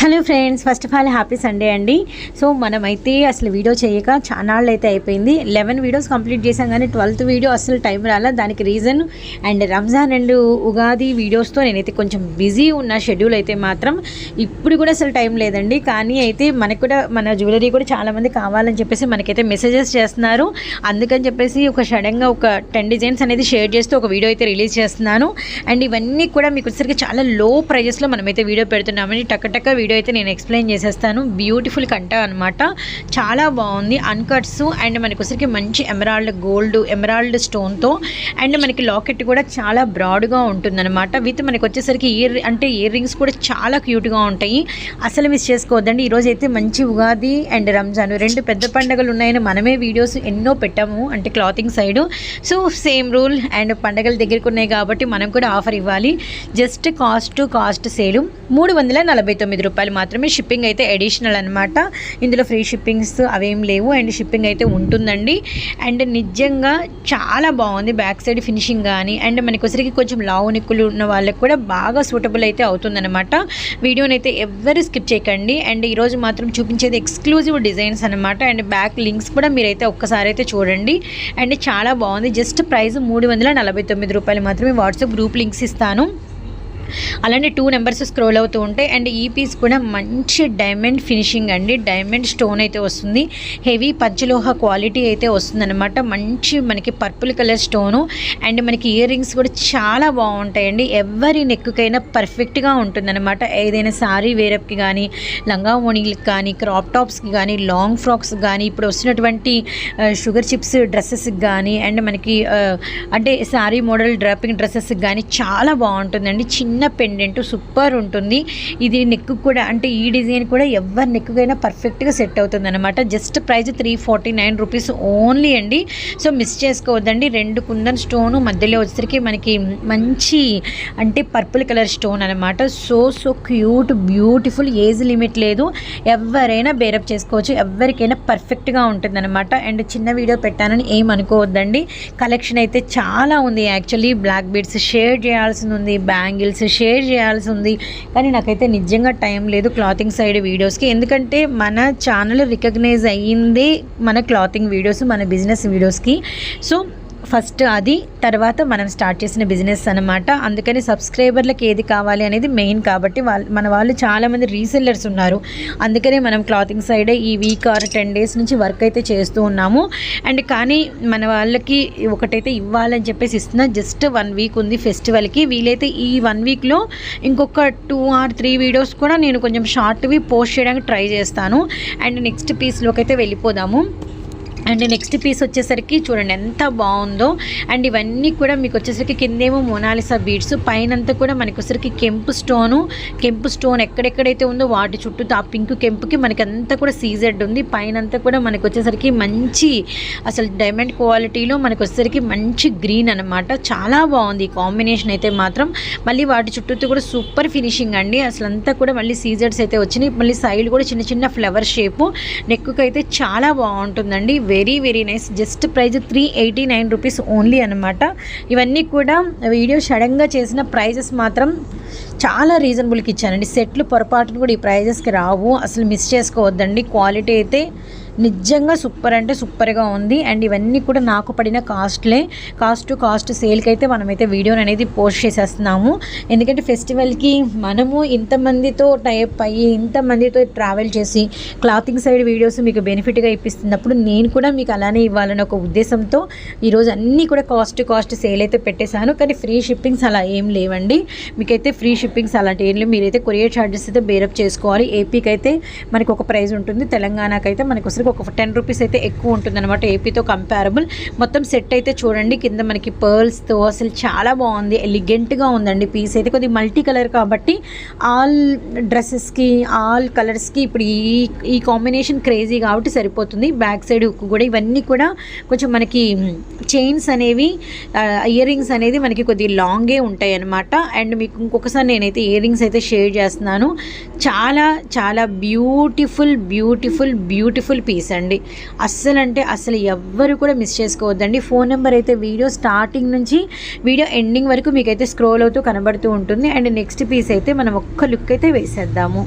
Hello friends first of all happy Sunday అండి. So మనమైతే అసలు వీడియో చేయక చానాళ్ళు అయితే అయిపోయింది. లెవెన్ వీడియోస్ కంప్లీట్ చేసాం కానీ ట్వెల్త్ వీడియో అసలు టైం రాలా. దానికి reason and Ramzan and Ugadi వీడియోస్తో నేనైతే కొంచెం బిజీ ఉన్న షెడ్యూల్ అయితే మాత్రం ఇప్పుడు కూడా అసలు టైం లేదండి. కానీ అయితే మనకు కూడా మన జ్యువెలరీ కూడా చాలామంది కావాలని చెప్పేసి మనకైతే మెసేజెస్ చేస్తున్నారు. అందుకని చెప్పేసి ఒక సడన్గా ఒక టెన్ డిజైన్స్ అనేది షేర్ చేస్తూ ఒక వీడియో అయితే రిలీజ్ చేస్తున్నాను. అండ్ ఇవన్నీ కూడా మీకు వచ్చేసరికి చాలా లో ప్రైజెస్లో మనమైతే వీడియో పెడుతున్నామని టక్క టక్క వీడియో అయితే నేను ఎక్స్ప్లెయిన్ చేసేస్తాను. బ్యూటిఫుల్ కంట అనమాట చాలా బాగుంది. అన్కట్స్ అండ్ మనకి వచ్చరికి మంచి ఎమరాల్డ్ గోల్డ్ ఎమరాల్డ్ స్టోన్తో అండ్ మనకి లాకెట్ కూడా చాలా బ్రాడ్గా ఉంటుందన్నమాట. విత్ మనకి వచ్చేసరికి ఇయర్ అంటే ఇయర్ రింగ్స్ కూడా చాలా క్యూట్గా ఉంటాయి. అసలు మిస్ చేసుకోవద్దండి. ఈరోజు అయితే మంచి ఉగాది అండ్ రంజాన్ రెండు పెద్ద పండుగలు ఉన్నాయని మనమే వీడియోస్ ఎన్నో పెట్టాము. అంటే clothing side so same rule and పండగల దగ్గరికి ఉన్నాయి కాబట్టి మనం కూడా ఆఫర్ ఇవ్వాలి. జస్ట్ కాస్ట్ కాస్ట్ సేలు మూడు వందల నలభై తొమ్మిది రూపాయలు రూపాయలు మాత్రమే షిప్పింగ్ అయితే అడిషనల్ అనమాట ఇందులో ఫ్రీ షిప్పింగ్స్ అవేం లేవు. అండ్ షిప్పింగ్ అయితే ఉంటుందండి. అండ్ నిజంగా చాలా బాగుంది బ్యాక్ సైడ్ ఫినిషింగ్ కానీ అండ్ మనకొసరికి కొంచెం లావు నిక్కులు ఉన్న వాళ్ళకి కూడా బాగా సూటబుల్ అయితే అవుతుందన్నమాట. వీడియోని అయితే ఎవరు స్కిప్ చేయకండి. అండ్ ఈరోజు మాత్రం చూపించేది ఎక్స్క్లూజివ్ డిజైన్స్ అనమాట అండ్ బ్యాక్ లింక్స్ కూడా మీరైతే ఒక్కసారి అయితే చూడండి. అండ్ చాలా బాగుంది. జస్ట్ ప్రైస్ మూడు వందల నలభై తొమ్మిది రూపాయలు మాత్రమే వాట్సాప్ గ్రూప్ లింక్స్ ఇస్తాను. అలానే టూ నెంబర్స్ స్క్రోల్ అవుతూ ఉంటాయి అండ్ ఈ పీస్ కూడా మంచి డైమండ్ ఫినిషింగ్ అండి. డైమండ్ స్టోన్ అయితే వస్తుంది. హెవీ పంచలోహ క్వాలిటీ అయితే వస్తుందన్నమాట. మంచి మనకి పర్పుల్ కలర్ స్టోను అండ్ మనకి ఇయర్ రింగ్స్ కూడా చాలా బాగుంటాయండి. ఎవరి నెక్కుకైనా పర్ఫెక్ట్గా ఉంటుందన్నమాట. ఏదైనా సారీ వేరప్కి కానీ లంగా ఓణీలకి కానీ క్రాప్ టాప్స్కి కానీ లాంగ్ ఫ్రాక్స్ కానీ ఇప్పుడు వస్తున్నటువంటి షుగర్ చిప్స్ డ్రెస్సెస్కి కానీ అండ్ మనకి uh, అంటే సారీ మోడల్ డ్రాపింగ్ డ్రెస్సెస్కి కానీ చాలా బాగుంటుందండి. చిన్న చిన్న పెండెంట్ సూపర్ ఉంటుంది. ఇది నెక్ కూడా అంటే ఈ డిజైన్ కూడా ఎవరి నెక్కుకైనా పర్ఫెక్ట్గా సెట్ అవుతుంది అనమాట just price three forty nine rupees only అండి. సో మిస్ చేసుకోవద్దండి. రెండు కుందన్ స్టోన్ మధ్యలో వచ్చేసరికి మనకి మంచి అంటే పర్పుల్ కలర్ స్టోన్ అనమాట so so cute beautiful age limit లేదు. ఎవరైనా బేరప్ చేసుకోవచ్చు. ఎవరికైనా పర్ఫెక్ట్గా ఉంటుంది అనమాట అండ్ చిన్న వీడియో పెట్టానని ఏం అనుకోవద్దండి. కలెక్షన్ అయితే చాలా ఉంది యాక్చువల్లీ బ్లాక్ బీడ్స్ షేర్ చేయాల్సి ఉంది. బ్యాంగిల్స్ షేర్ చేయాల్సి ఉంది కానీ నాకైతే నిజంగా టైం లేదు క్లాతింగ్ సైడ్ వీడియోస్కి ఎందుకంటే మన ఛానల్ రికగ్నైజ్ అయ్యింది మన క్లాతింగ్ వీడియోస్ మన బిజినెస్ వీడియోస్కి సో ఫస్ట్ అది తర్వాత మనం స్టార్ట్ చేసిన బిజినెస్ అనమాట అందుకని సబ్స్క్రైబర్లకు ఏది కావాలి అనేది మెయిన్ కాబట్టి వాళ్ళు మన వాళ్ళు చాలామంది రీసెల్లర్స్ ఉన్నారు. అందుకనే మనం క్లాతింగ్ సైడే ఈ వీక్ ఆర్ టెన్ డేస్ నుంచి వర్క్ అయితే చేస్తూ ఉన్నాము. అండ్ కానీ మన వాళ్ళకి ఒకటైతే ఇవ్వాలని చెప్పేసి ఇస్తున్నా. జస్ట్ వన్ వీక్ ఉంది ఫెస్టివల్కి. వీలైతే ఈ వన్ వీక్లో ఇంకొక టూ ఆర్ త్రీ వీడియోస్ కూడా నేను కొంచెం షార్ట్వి పోస్ట్ చేయడానికి ట్రై చేస్తాను. అండ్ నెక్స్ట్ పీస్లోకి అయితే వెళ్ళిపోదాము. అండ్ నెక్స్ట్ పీస్ వచ్చేసరికి చూడండి ఎంత బాగుందో. అండ్ ఇవన్నీ కూడా మీకు వచ్చేసరికి కిందేమో మోనాలిసా బీడ్స్. పైనంతా కూడా మనకి వచ్చేసరికి కెంపు స్టోను. కెంపు స్టోన్ ఎక్కడెక్కడైతే ఉందో వాటి చుట్టూ ఆ పింక్ కెంపుకి మనకి అంతా కూడా సీజెడ్ ఉంది. పైనంతా కూడా మనకు వచ్చేసరికి మంచి అసలు డైమండ్ క్వాలిటీలో మనకి వచ్చేసరికి మంచి గ్రీన్ అనమాట చాలా బాగుంది ఈ కాంబినేషన్ అయితే మాత్రం. మళ్ళీ వాటి చుట్టూతో కూడా సూపర్ ఫినిషింగ్ అండి. అసలు అంతా కూడా మళ్ళీ సీజర్స్ అయితే వచ్చినాయి. మళ్ళీ సైడ్ కూడా చిన్న చిన్న ఫ్లవర్ షేపు. నెక్కు అయితే చాలా బాగుంటుందండి. Very very nice just price three eighty nine rupees only అనమాట ఇవన్నీ కూడా వీడియో సడన్గా చేసిన ప్రైజెస్ మాత్రం చాలా రీజనబుల్కి ఇచ్చానండి. సెట్లు పొరపాటును కూడా ఈ ప్రైజెస్కి రావు. అసలు మిస్ చేసుకోవద్దండి. క్వాలిటీ అయితే నిజంగా సూపర్ అంటే సూపర్గా ఉంది. అండ్ ఇవన్నీ కూడా నాకు పడిన కాస్ట్లే. కాస్ట్ టు కాస్ట్ సేల్కి అయితే మనమైతే వీడియోని అనేది పోస్ట్ చేసేస్తున్నాము. ఎందుకంటే ఫెస్టివల్కి మనము ఇంతమందితో టైప్ అయ్యి ఇంతమందితో ట్రావెల్ చేసి క్లాతింగ్ సైడ్ వీడియోస్ మీకు బెనిఫిట్గా ఇప్పిస్తున్నప్పుడు నేను కూడా మీకు అలానే ఇవ్వాలని ఒక ఉద్దేశంతో ఈరోజు అన్నీ కూడా కాస్ట్ కాస్ట్ సేల్ అయితే పెట్టేశాను. కానీ ఫ్రీ షిప్పింగ్స్ అలా ఏం లేవండి. మీకైతే ఫ్రీ షిప్పింగ్స్ అలాంటి ఏం లేవు. మీరైతే కొరియర్ ఛార్జెస్ అయితే బేరప్ చేసుకోవాలి. ఏపీకి అయితే మనకు ఒక ప్రైస్ ఉంటుంది. తెలంగాణకైతే మనకు అసలు మనకి ఒక టెన్ రూపీస్ అయితే ఎక్కువ ఉంటుంది అనమాట ఏపీతో కంపారబుల్ మొత్తం సెట్ అయితే చూడండి. కింద మనకి పర్ల్స్తో అసలు చాలా బాగుంది. ఎలిగెంట్గా ఉందండి పీస్ అయితే. కొద్దిగా మల్టీ కలర్ కాబట్టి ఆల్ డ్రెస్సెస్కి ఆల్ కలర్స్కి ఇప్పుడు ఈ ఈ కాంబినేషన్ క్రేజీ కాబట్టి సరిపోతుంది. బ్యాక్ సైడ్ హుక్ కూడా ఇవన్నీ కూడా కొంచెం మనకి చైన్స్ అనేవి ఇయర్ రింగ్స్ అనేది మనకి కొద్దిగా లాంగే ఉంటాయి అనమాట అండ్ మీకు ఇంకొకసారి నేనైతే ఇయర్ రింగ్స్ అయితే షేర్ చేస్తున్నాను. చాలా చాలా బ్యూటిఫుల్ బ్యూటిఫుల్ బ్యూటిఫుల్ పీస్ అండి అస్సలు అంటే అసలు ఎవ్వరు కూడా మిస్ చేసుకోవద్దండి. ఫోన్ నెంబర్ అయితే వీడియో స్టార్టింగ్ నుంచి వీడియో ఎండింగ్ వరకు మీకైతే స్క్రోల్ అవుతూ కనబడుతూ ఉంటుంది. అండ్ నెక్స్ట్ పీస్ అయితే మనం ఒక్క లుక్ అయితే వేసేద్దాము.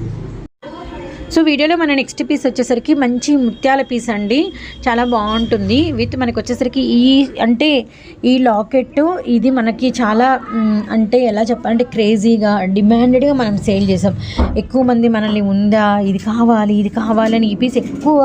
సో వీడియోలో మన నెక్స్ట్ పీస్ వచ్చేసరికి మంచి ముత్యాల పీస్ అండి. చాలా బాగుంటుంది. విత్ మనకు వచ్చేసరికి ఈ అంటే ఈ లాకెట్ ఇది మనకి చాలా అంటే ఎలా చెప్పాలంటే క్రేజీగా డిమాండెడ్గా మనం సేల్ చేసాం. ఎక్కువ మంది మనల్ని ఉందా ఇది కావాలి ఇది కావాలని ఈ పీస్ ఎక్కువ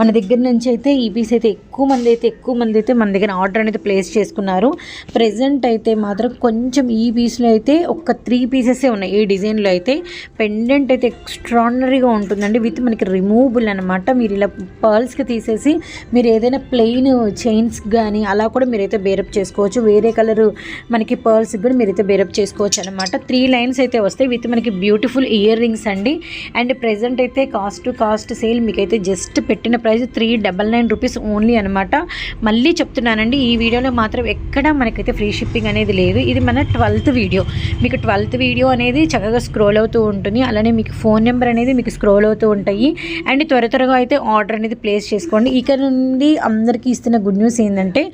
మన దగ్గర నుంచి అయితే ఈ పీస్ అయితే ఎక్కువ మంది అయితే ఎక్కువ మంది అయితే మన దగ్గర ఆర్డర్ అనేది ప్లేస్ చేసుకున్నారు. ప్రజెంట్ అయితే మాత్రం కొంచెం ఈ పీస్లో అయితే ఒక త్రీ పీసెసే ఉన్నాయి. ఈ డిజైన్లో అయితే పెండెంట్ అయితే ఎక్స్ట్రాడినరీగా ఉంటుందండి. విత్ మనకి రిమూవబుల్ అనమాట మీరు ఇలా పర్ల్స్కి తీసేసి మీరు ఏదైనా ప్లెయిన్ చైన్స్ కానీ అలా కూడా మీరైతే బేరప్ చేసుకోవచ్చు. వేరే కలర్ మనకి పర్ల్స్కి కూడా మీరైతే బేరప్ చేసుకోవచ్చు అనమాట త్రీ లైన్స్ అయితే వస్తాయి. విత్ మనకి బ్యూటిఫుల్ ఇయర్ రింగ్స్ అండి. అండ్ ప్రెజెంట్ అయితే కాస్ట్ టు కాస్ట్ సేల్ మీకైతే జస్ట్ పెట్టిన price three double nine rupees only అనమాట మళ్ళీ చెప్తున్నానండి ఈ వీడియోలో మాత్రం ఎక్కడ మనకైతే ఫ్రీ షిప్పింగ్ అనేది లేదు. ఇది మన ట్వెల్త్ వీడియో మీకు ట్వెల్త్ వీడియో అనేది చక్కగా స్క్రోల్ అవుతూ ఉంటుంది. అలానే మీకు ఫోన్ నెంబర్ అనేది మీకు స్క్రోల్ అవుతూ ఉంటాయి. అండ్ త్వర త్వరగా అయితే ఆర్డర్ అనేది ప్లేస్ చేసుకోండి. ఇక నుండి అందరికీ ఇస్తున్న గుడ్ న్యూస్ ఏంటంటే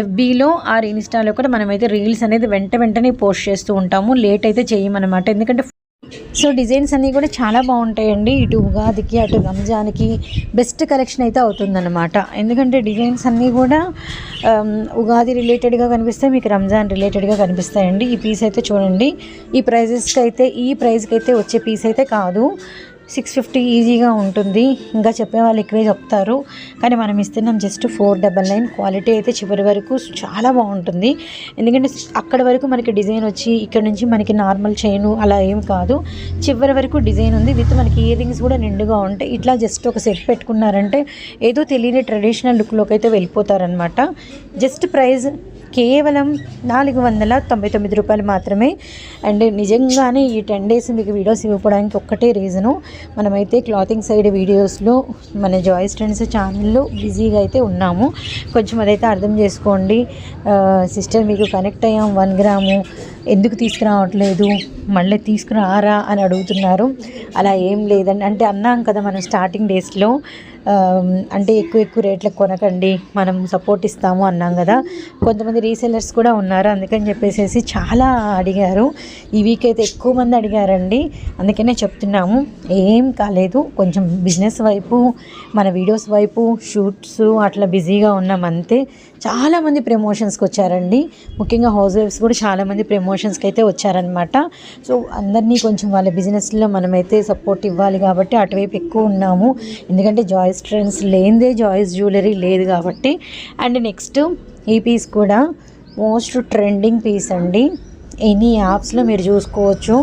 ఎఫ్బీలో ఆర్ ఇన్స్టాలో కూడా మనమైతే రీల్స్ అనేది వెంట వెంటనే పోస్ట్ చేస్తూ ఉంటాము. లేట్ అయితే చేయమన్నమాట. ఎందుకంటే సో డిజైన్స్ అన్నీ కూడా చాలా బాగుంటాయండి. ఇటు ఉగాదికి అటు రంజాన్కి బెస్ట్ కలెక్షన్ అయితే అవుతుందన్నమాట. ఎందుకంటే డిజైన్స్ అన్నీ కూడా ఉగాది రిలేటెడ్గా కనిపిస్తాయి మీకు రంజాన్ రిలేటెడ్గా కనిపిస్తాయండి. ఈ పీస్ అయితే చూడండి. ఈ ప్రైజెస్కి అయితే ఈ ప్రైస్కి అయితే వచ్చే పీస్ అయితే కాదు. సిక్స్ ఫిఫ్టీ ఈజీగా ఉంటుంది. ఇంకా చెప్పే వాళ్ళు ఎక్కువే చెప్తారు. కానీ మనం ఇస్తున్నాం just four double nine. Quality అయితే చివరి వరకు చాలా బాగుంటుంది. ఎందుకంటే అక్కడ వరకు మనకి డిజైన్ వచ్చి ఇక్కడ నుంచి మనకి నార్మల్ చైన్ అలా ఏం కాదు. చివరి వరకు డిజైన్ ఉంది. విత్ మనకి ఇయర్ రింగ్స్ కూడా నిండుగా ఉంటాయి. ఇట్లా జస్ట్ ఒక సెట్ పెట్టుకున్నారంటే ఏదో తెలియని ట్రెడిషనల్ లుక్లోకి అయితే వెళ్ళిపోతారనమాట జస్ట్ ప్రైస్ కేవలం నాలుగు వందల తొంభై తొమ్మిది రూపాయలు మాత్రమే. అండ్ నిజంగానే ఈ టెన్ డేస్ మీకు వీడియోస్ ఇవ్వడానికి ఒక్కటే రీజను. మనమైతే క్లాతింగ్ సైడ్ వీడియోస్లో మన జాయిస్ ట్రెండ్స్ ఛానల్లో బిజీగా అయితే ఉన్నాము. కొంచెం అదైతే అర్థం చేసుకోండి. సిస్టర్ మీకు కనెక్ట్ అయ్యాం వన్ గ్రాము. ఎందుకు తీసుకురావట్లేదు? మళ్ళీ తీసుకురారా అని అడుగుతున్నారు. అలా ఏం లేదండి. అంటే అన్నాం కదా మనం స్టార్టింగ్ డేస్లో అంటే ఎక్కువ ఎక్కువ రేట్లకు కొనకండి మనం సపోర్ట్ ఇస్తాము అన్నాం కదా. కొంతమంది రీసెలర్స్ కూడా ఉన్నారు. అందుకని చెప్పేసి చాలా అడిగారు. ఈ వీక్ అయితే ఎక్కువ మంది అడిగారండి. అందుకనే చెప్తున్నాము. ఏం కాలేదు. కొంచెం బిజినెస్ వైపు మన వీడియోస్ వైపు షూట్స్ అట్లా బిజీగా ఉన్నాం అంతే. చాలామంది ప్రమోషన్స్కి వచ్చారండి. ముఖ్యంగా హౌస్ వైఫ్స్ కూడా చాలామంది ప్రమోషన్స్కి అయితే వచ్చారనమాట సో అందరినీ కొంచెం వాళ్ళ బిజినెస్లో మనమైతే సపోర్ట్ ఇవ్వాలి కాబట్టి అటువైపు ఎక్కువ ఉన్నాము. ఎందుకంటే జాయిస్ ట్రెండ్స్ లేనిదే జాయిస్ జ్యువెలరీ లేదు కాబట్టి. అండ్ నెక్స్ట్ ఈ పీస్ కూడా మోస్ట్ ట్రెండింగ్ పీస్ అండి. ఎనీ యాప్స్లో మీరు చూసుకోవచ్చు.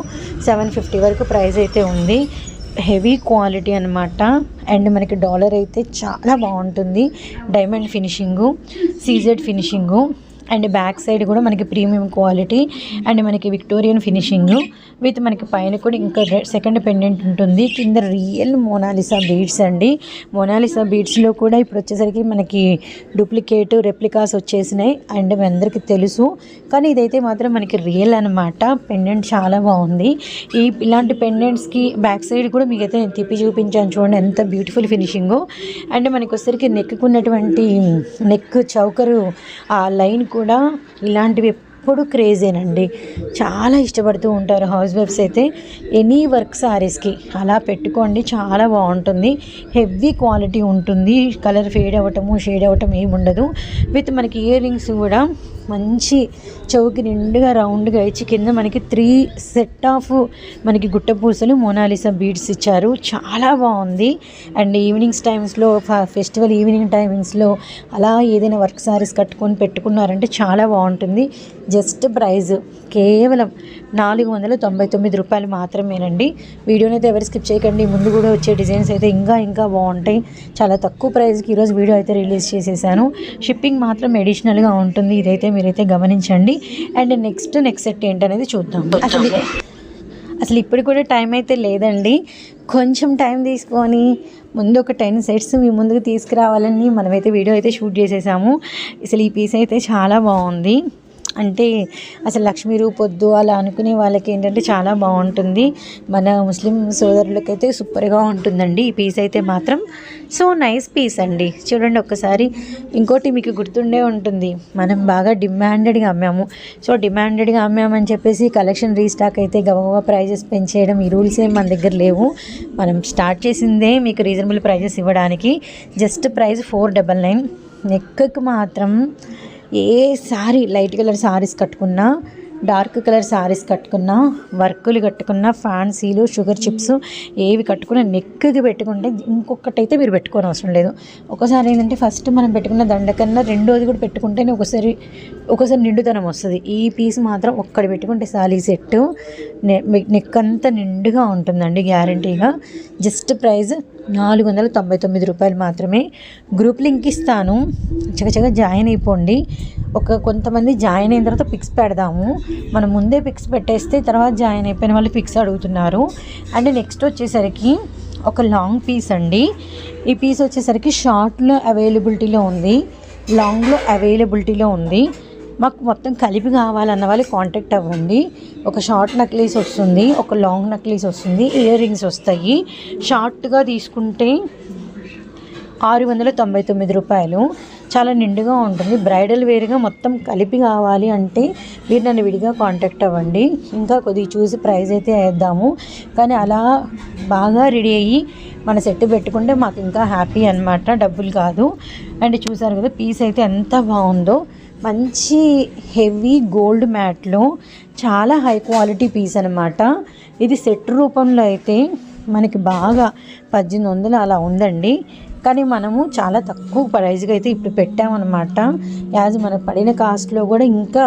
సెవెన్ ఫిఫ్టీ వరకు ప్రైస్ అయితే ఉంది. హెవీ క్వాలిటీ అనమాట అండ్ మనకి డాలర్ అయితే చాలా బాగుంటుంది. Diamond finishing CZ finishing. And back side కూడా మనకి ప్రీమియం క్వాలిటీ అండ్ మనకి విక్టోరియన్ ఫినిషింగ్ విత్ మనకి పైన కూడా ఇంకా సెకండ్ పెండెంట్ ఉంటుంది. కింద రియల్ మోనాలిసా బీడ్స్ అండి. మోనాలిసా బీడ్స్లో కూడా ఇప్పుడు వచ్చేసరికి మనకి డూప్లికేట్ రెప్లికాస్ వచ్చేసినాయి అండ్ మీ అందరికీ తెలుసు. కానీ ఇదైతే మాత్రం మనకి రియల్ అనమాట పెండెంట్ చాలా బాగుంది. ఈ ఇలాంటి పెండెంట్స్కి బ్యాక్ సైడ్ కూడా మీకైతే నేను తిప్పి చూపించాను చూడండి ఎంత బ్యూటిఫుల్ ఫినిషింగ్. అండ్ మనకి వచ్చేసరికి నెక్కుకున్నటువంటి నెక్ చౌకరు ఆ లైన్ కూడా కూడా ఇలాంటివి ఎప్పుడు క్రేజేనండి. చాలా ఇష్టపడుతూ ఉంటారు హౌస్ వైఫ్స్ అయితే. ఎనీ వర్క్ సారీస్కి అలా పెట్టుకోండి చాలా బాగుంటుంది. హెవీ క్వాలిటీ ఉంటుంది. కలర్ ఫేడ్ అవ్వటము షేడ్ అవ్వటం ఏమి ఉండదు విత్ మనకి ఇయర్ రింగ్స్ కూడా మంచి చౌకి నిండుగా రౌండ్గా ఇచ్చి కింద మనకి త్రీ సెట్ ఆఫ్ మనకి గుట్ట పూసలు మోనాలిసా బీడ్స్ ఇచ్చారు. చాలా బాగుంది అండ్ ఈవినింగ్స్ టైమ్స్లో ఫెస్టివల్ ఈవినింగ్ టైమింగ్స్లో అలా ఏదైనా వర్క్ సారీస్ కట్టుకొని పెట్టుకున్నారంటే చాలా బాగుంటుంది జస్ట్ ప్రైజ్ కేవలం నాలుగు వందల తొంభై తొమ్మిది రూపాయలు మాత్రమేనండి. వీడియోని అయితే ఎవరు స్కిప్ చేయకండి. ముందు కూడా వచ్చే డిజైన్స్ అయితే ఇంకా ఇంకా బాగుంటాయి చాలా తక్కువ ప్రైస్కి ఈరోజు వీడియో అయితే రిలీజ్ చేసేసాను. షిప్పింగ్ మాత్రం అడిషనల్గా ఉంటుంది. ఇదైతే మీరైతే గమనించండి. అండ్ నెక్స్ట్ నెక్స్ట్ సెట్ ఏంటనేది చూద్దాం. అసలు అసలు ఇప్పుడు కూడా టైం అయితే లేదండి. కొంచెం టైం తీసుకొని ముందు ఒక టెన్ సెట్స్ మీ ముందుకు తీసుకురావాలని మనమైతే వీడియో అయితే షూట్ చేసేసాము. అసలు ఈ పీస్ అయితే చాలా బాగుంది. అంటే అసలు లక్ష్మీ రూపొద్దు అలా అనుకునే వాళ్ళకి ఏంటంటే చాలా బాగుంటుంది. మన ముస్లిం సోదరులకైతే సూపర్గా ఉంటుందండి. ఈ పీస్ అయితే మాత్రం సో నైస్ పీస్ అండి. చూడండి ఒక్కసారి. ఇంకోటి మీకు గుర్తుండే ఉంటుంది. మనం బాగా డిమాండెడ్గా అమ్మాము. సో డిమాండెడ్గా అమ్మామని చెప్పేసి కలెక్షన్ రీస్టాక్ అయితే గబగబా ప్రైజెస్ పెంచేయడం ఈ రూల్స్ ఏం మన దగ్గర లేవు. మనం స్టార్ట్ చేసిందే మీకు రీజనబుల్ ప్రైజెస్ ఇవ్వడానికి. Just price four double nine. నెక్కి మాత్రం ఏ సారీ లైట్ కలర్ సారీస్ కట్టుకున్నా డార్క్ కలర్ సారీస్ కట్టుకున్నా వర్కులు కట్టుకున్నా ఫ్యాన్సీలు షుగర్ చిప్స్ ఏవి కట్టుకున్నా నెక్కి పెట్టుకుంటే ఇంకొకటైతే మీరు పెట్టుకోని అవసరం లేదు. ఒకసారి ఏంటంటే ఫస్ట్ మనం పెట్టుకున్న దండ కన్నా రెండోది కూడా పెట్టుకుంటేనే ఒకసారి ఒకసారి నిండుతనం వస్తుంది. ఈ పీస్ మాత్రం ఒక్కటి పెట్టుకుంటే సాలీ సెట్ నెక్ అంతా నిండుగా ఉంటుందండి గ్యారంటీగా జస్ట్ ప్రైస్ నాలుగు వందల తొంభై తొమ్మిది రూపాయలు మాత్రమే. గ్రూప్ లింక్ ఇస్తాను. చకచక జాయిన్ అయిపోండి. ఒక కొంతమంది జాయిన్ అయిన తర్వాత పిక్స్ పెడదాము. మనం ముందే పిక్స్ పెట్టేస్తే తర్వాత జాయిన్ అయిపోయిన వాళ్ళు పిక్స్ అడుగుతున్నారు. అండ్ నెక్స్ట్ వచ్చేసరికి ఒక లాంగ్ పీస్ అండి. ఈ పీస్ వచ్చేసరికి షార్ట్లో అవైలబిలిటీలో ఉంది. లాంగ్లో అవైలబిలిటీలో ఉంది. మాకు మొత్తం కలిపి కావాలన్న వాళ్ళు కాంటాక్ట్ అవ్వండి. ఒక షార్ట్ నక్లీస్ వస్తుంది ఒక లాంగ్ నక్లీస్ వస్తుంది ఇయర్ రింగ్స్ వస్తాయి షార్ట్గా తీసుకుంటే ఆరు వందల తొంభై తొమ్మిది రూపాయలు. చాలా నిండుగా ఉంటుంది. బ్రైడల్ వేర్గా మొత్తం కలిపి కావాలి అంటే మీరు నన్ను విడిగా కాంటాక్ట్ అవ్వండి. ఇంకా కొద్దిగా చూసి ప్రైస్ అయితే వేద్దాము. కానీ అలా బాగా రెడీ అయ్యి మన సెట్ పెట్టుకుంటే మాకు ఇంకా హ్యాపీ అనమాట డబ్బులు కాదు. అండ్ చూసారు కదా పీస్ అయితే ఎంత బాగుందో. మంచి హెవీ గోల్డ్ మ్యాట్లో చాలా హై క్వాలిటీ పీస్ అనమాట ఇది సెట్ రూపంలో అయితే మనకి బాగా పద్దెనిమిది వందలు అలా ఉందండి. కానీ మనము చాలా తక్కువ ప్రైస్గా అయితే ఇప్పుడు పెట్టామన్నమాట. యాజ్ మనకు పడిన కాస్ట్లో కూడా ఇంకా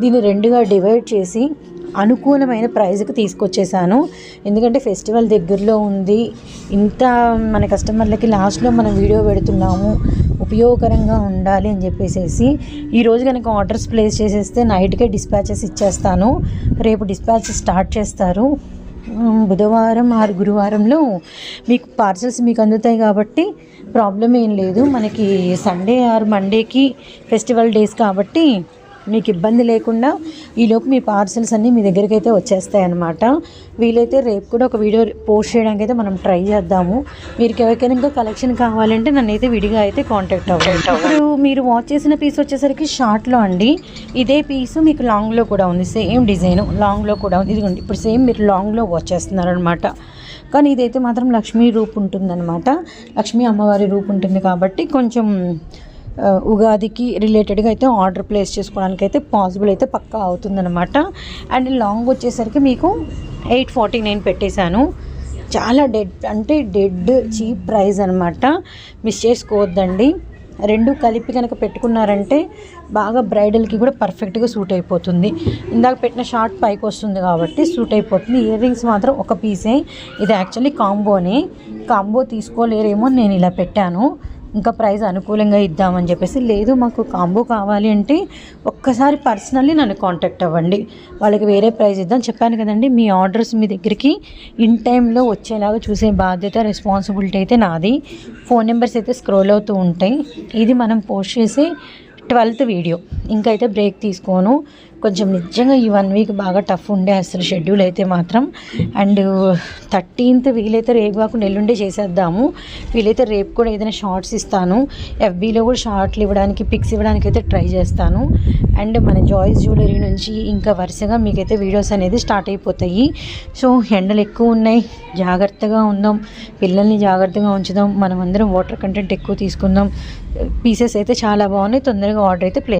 దీన్ని రెండుగా డివైడ్ చేసి అనుకూలమైన ప్రైజ్కి తీసుకొచ్చేసాను. ఎందుకంటే ఫెస్టివల్ దగ్గరలో ఉంది. ఇంత మన కస్టమర్లకి లాస్ట్లో మనం వీడియో పెడుతున్నాము. ఉపయోగకరంగా ఉండాలి అని చెప్పేసి ఈరోజు కనుక ఆర్డర్స్ ప్లేస్ చేసేస్తే నైట్కే డిస్పాచెస్ ఇచ్చేస్తాను. రేపు డిస్పాచ్ స్టార్ట్ చేస్తారు. బుధవారం ఆరు గురువారంలో మీకు పార్సల్స్ మీకు అందుతాయి కాబట్టి ప్రాబ్లం ఏం లేదు. మనకి సండే ఆర్ మండేకి ఫెస్టివల్ డేస్ కాబట్టి మీకు ఇబ్బంది లేకుండా ఈలోపు మీ పార్సల్స్ అన్నీ మీ దగ్గరికి అయితే వచ్చేస్తాయి అనమాట వీలైతే రేపు కూడా ఒక వీడియో పోస్ట్ చేయడానికి అయితే మనం ట్రై చేద్దాము. మీరు ఎవరికైనా ఇంకా కలెక్షన్ కావాలంటే నన్ను అయితే విడిగా అయితే కాంటాక్ట్ అవ్వండి. ఇప్పుడు మీరు వాచ్ చేసిన పీస్ వచ్చేసరికి షార్ట్లో అండి. ఇదే పీసు మీకు లాంగ్లో కూడా ఉంది. సేమ్ డిజైన్ లాంగ్లో కూడా ఉంది. ఇదిగోండి ఇప్పుడు సేమ్ మీరు లాంగ్లో వాచ్ చేస్తున్నారనమాట కానీ ఇదైతే మాత్రం లక్ష్మీ రూప్ ఉంటుందన్నమాట. లక్ష్మీ అమ్మవారి రూప్ ఉంటుంది కాబట్టి కొంచెం ఉగాదికి రిలేటెడ్గా అయితే ఆర్డర్ ప్లేస్ చేసుకోవడానికి అయితే పాసిబుల్ అయితే పక్కా అవుతుందన్నమాట. అండ్ లాంగ్ వచ్చేసరికి మీకు ఎయిట్ ఫార్టీ నైన్ పెట్టేశాను. చాలా డెడ్ అంటే డెడ్ చీప్ ప్రైస్ అనమాట మిస్ చేసుకోవద్దండి. రెండు కలిపి కనుక పెట్టుకున్నారంటే బాగా బ్రైడల్కి కూడా పర్ఫెక్ట్గా సూట్ అయిపోతుంది. ఇందాక పెట్టిన షార్ట్ పైకి వస్తుంది కాబట్టి సూట్ అయిపోతుంది. ఇయర్ రింగ్స్ మాత్రం ఒక పీసే. ఇది యాక్చువల్లీ కాంబోనే. కాంబో తీసుకోలేరేమో నేను ఇలా పెట్టాను. ఇంకా ప్రైస్ అనుకూలంగా ఇద్దామని చెప్పేసి లేదు మాకు కాంబో కావాలి అంటే ఒక్కసారి పర్సనల్లీ నన్ను కాంటాక్ట్ అవ్వండి. వాళ్ళకి వేరే ప్రైస్ ఇద్దాం. చెప్పాను కదండి మీ ఆర్డర్స్ మీ దగ్గరికి ఇన్ టైంలో వచ్చేలాగా చూసే బాధ్యత రెస్పాన్సిబిలిటీ అయితే నాది. ఫోన్ నెంబర్స్ అయితే స్క్రోల్ అవుతూ ఉంటాయి. ఇది మనం పోస్ట్ చేసే ట్వెల్త్ వీడియో. ఇంకైతే బ్రేక్ తీసుకోను. కొంచెం నిజంగా ఈ వన్ వీక్ బాగా టఫ్ ఉండే అసలు షెడ్యూల్ అయితే మాత్రం. అండ్ థర్టీన్త్ వీలైతే రేపు కాకుండా ఎల్లుండే చేసేద్దాము. వీలైతే రేపు కూడా ఏదైనా షార్ట్స్ ఇస్తాను. ఎఫ్బీలో కూడా షార్ట్లు ఇవ్వడానికి పిక్స్ ఇవ్వడానికి అయితే ట్రై చేస్తాను. అండ్ మన జాయిస్ జ్యువెలరీ నుంచి ఇంకా వరుసగా మీకైతే వీడియోస్ అనేది స్టార్ట్ అయిపోతాయి. సో ఎండలు ఎక్కువ ఉన్నాయి జాగ్రత్తగా ఉందాం. పిల్లల్ని జాగ్రత్తగా ఉంచుదాం. మనం అందరం వాటర్ కంటెంట్ ఎక్కువ తీసుకుందాం. పీసెస్ అయితే చాలా బాగున్నాయి. తొందరగా ఆర్డర్ అయితే ప్లేస్